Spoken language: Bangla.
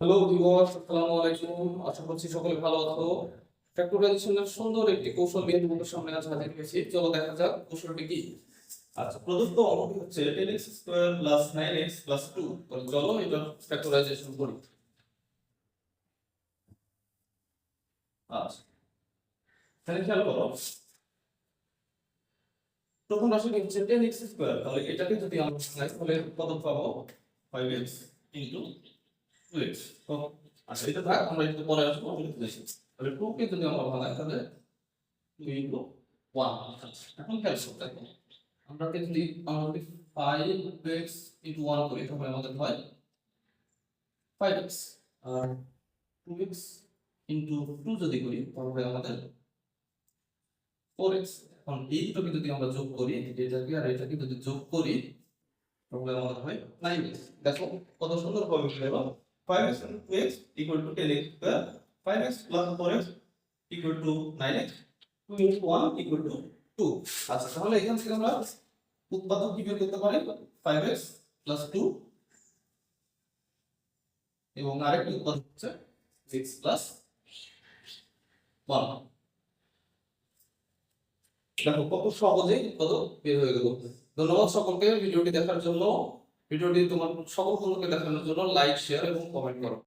হ্যালো ভিউয়ার্স আসসালামু আলাইকুম। আশা করছি সকলে ভালো আছো। ফ্যাক্টরাইজেশনের সুন্দর একটি কৌশল নিয়ে তোমাদের সামনে আজ হাজির হয়েছি। চলো দেখা যাক কৌশলটি কি। আচ্ছা প্রদত্ত অঙ্কটি হচ্ছে 10x square plus 9x plus 2 তাহলে চলো এটা ফ্যাক্টরাইজেশন করি। আচ্ছা তাহলে খেয়াল করো। প্রথম রাশিটি হচ্ছে 10x স্কয়ার তাহলে এটাকে যদি আমরা তাহলে কত পাবো 5x ইনটু 2x তো আমরা একটু পরে আসব আমি লিখে দিয়েছি তাহলে 2 কে যদি আমরা ভাঙাই তাহলে 2 ইনটু 1 এখন খেয়াল করতে আমরা যদি আমরা যদি 5x ইনটু 1 করি আমাদের 5x আর 2x ইনটু 2 যদি করি, তাহলে আমাদের 4x এখন এই দুটোকে যদি আমরা যোগ করি, এটাকে আর এটাকে যদি যোগ করি, তাহলে আমাদের হয় 9x দেখো, কত সুন্দর পেলাম 5x and 2x equal to 10x square 5x plus 4x equal to 9x 2 into 1 equal to 2 আচ্ছা তাহলে এখান থেকে আমরা উৎপাদক কি বের করতে পারি? 5x plus 2 এবং আরেকটি উৎপাদক হচ্ছে 6 plus 1 দেখো, কত সহজেই উৎপাদক বের হয়ে গেল। ধন্যবাদ সকলকে ভিডিওটি দেখার জন্য। ভিডিওটি তোমার সকল বন্ধুকে দেখানোর জন্য লাইক শেয়ার এবং কমেন্ট করো।